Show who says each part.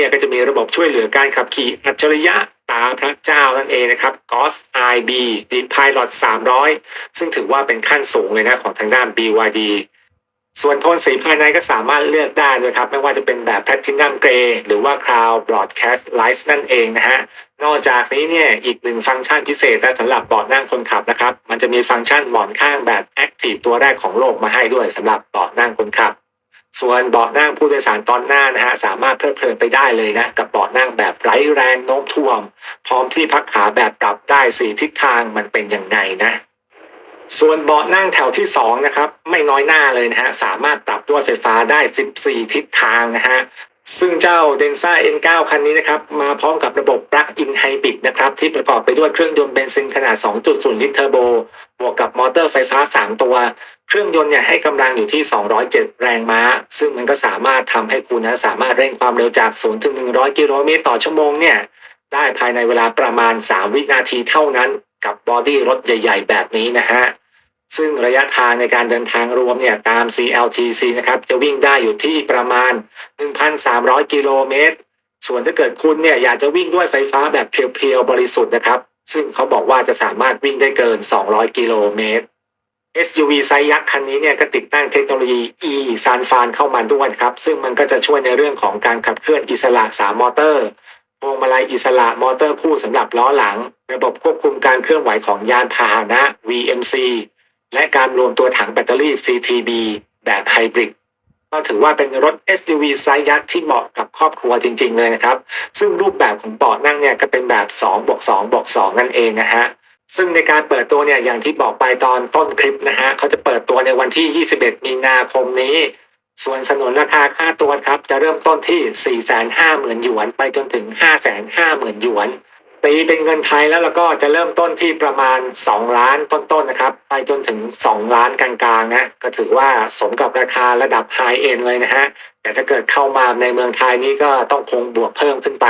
Speaker 1: เนี่ยก็จะมีระบบช่วยเหลือการขับขี่อัจฉริยะตาพระเจ้านั่นเองนะครับ GOS IB d e e p i l o t 300 ซึ่งถือว่าเป็นขั้นสูงเลยนะของทางด้าน BYD ส่วนโทนสีภายในก็สามารถเลือกได้ด้วยครับ ไม่ว่าจะเป็นแบบ Platinum Grey หรือว่า Cloud Broadcast Light นั่นเองนะฮะนอกจากนี้เนี่ยอีกหนึ่งฟังก์ชันพิเศษนะสำหรับเบาะนั่งคนขับนะครับ มันจะมีฟังก์ชันหมอนข้างแบบ Active ตัวแรกของโลกมาให้ด้วยสำหรับเบาะนั่งคนขับ ส่วนเบาะนั่งผู้โดยสารตอนหน้านะฮะสามารถเพลิดเพลินไปได้เลยนะ กับเบาะนั่งแบบไร้แรงโน้มถ่วงพร้อมที่พักขาแบบปรับได้สี่ทิศทางมันเป็นยังไงนะส่วนเบาะนั่งแถวที่สองนะครับไม่น้อยหน้าเลยนะฮะสามารถปรับด้วยไฟฟ้าได้ 14 ทิศทางนะฮะซึ่งเจ้า Denza N9 คันนี้นะครับมาพร้อมกับระบบ Plug-in Hybrid นะครับที่ประกอบไปด้วยเครื่องยนต์เบนซินขนาด 2.0 ลิตรเทอร์โบ บวกกับมอเตอร์ไฟฟ้า 3 ตัว เครื่องยนต์เนี่ยให้กำลังอยู่ที่ 207 แรงม้า ซึ่งมันก็สามารถทำให้คุณนะสามารถเร่งความเร็วจาก 0 ถึง 100 กิโลเมตรต่อชั่วโมงเนี่ยได้ภายในเวลาประมาณ 3 วินาทีเท่านั้นกับบอดี้รถใหญ่ ๆ แบบนี้นะฮะ ซึ่งระยะทางในการเดินทางรวมเนี่ยตาม CLTC นะครับจะวิ่งได้อยู่ที่ประมาณ 1,300 กิโลเมตร ส่วนถ้าเกิดคุณเนี่ยอยากจะวิ่งด้วยไฟฟ้าแบบเพียวๆบริสุทธิ์นะครับ ซึ่งเขาบอกว่าจะสามารถวิ่งได้เกิน 200 กิโลเมตร SUV ไซส์ยักษ์คันนี้เนี่ยก็ติดตั้งเทคโนโลยี e ซานฟานเข้ามาด้วยครับ ซึ่งมันก็จะช่วยในเรื่องของการขับเคลื่อนอิสระ3มอเตอร์พวงมาลัยอิสระมอเตอร์คู่สำหรับล้อหลัง ระบบควบคุมการเคลื่อนไหวของยานพาหนะ VMC และการรวมตัวถังแบตเตอรี่ CTB แบบไฮบริดก็ถือว่าเป็นรถ SUV ไซส์ยักษ์ที่เหมาะกับครอบครัวจริง ๆ เลยนะครับ ซึ่งรูปแบบของเบาะนั่งเนี่ยก็เป็นแบบ2บวก2บวก2นั่นเองนะฮะ ซึ่งในการเปิดตัวเนี่ยอย่างที่บอกไปตอนต้นคลิปนะฮะเขาจะเปิดตัวในวันที่ 21 มีนาคมนี้ ส่วนสนนราคาค่าตัวครับ จะเริ่มต้นที่ 450,000 หยวน ไปจนถึง 550,000 หยวน ตีเป็นเงินไทยแล้วแล้วก็จะเริ่มต้นที่ประมาณ 2 ล้านต้นๆนะครับ ไปจนถึง 2 ล้านกลางๆนะก็ถือว่าสมกับราคาระดับไฮเอ็นเลยนะฮะแต่ถ้าเกิดเข้ามาในเมืองไทยนี้ก็ต้องคงบวกเพิ่มขึ้นไป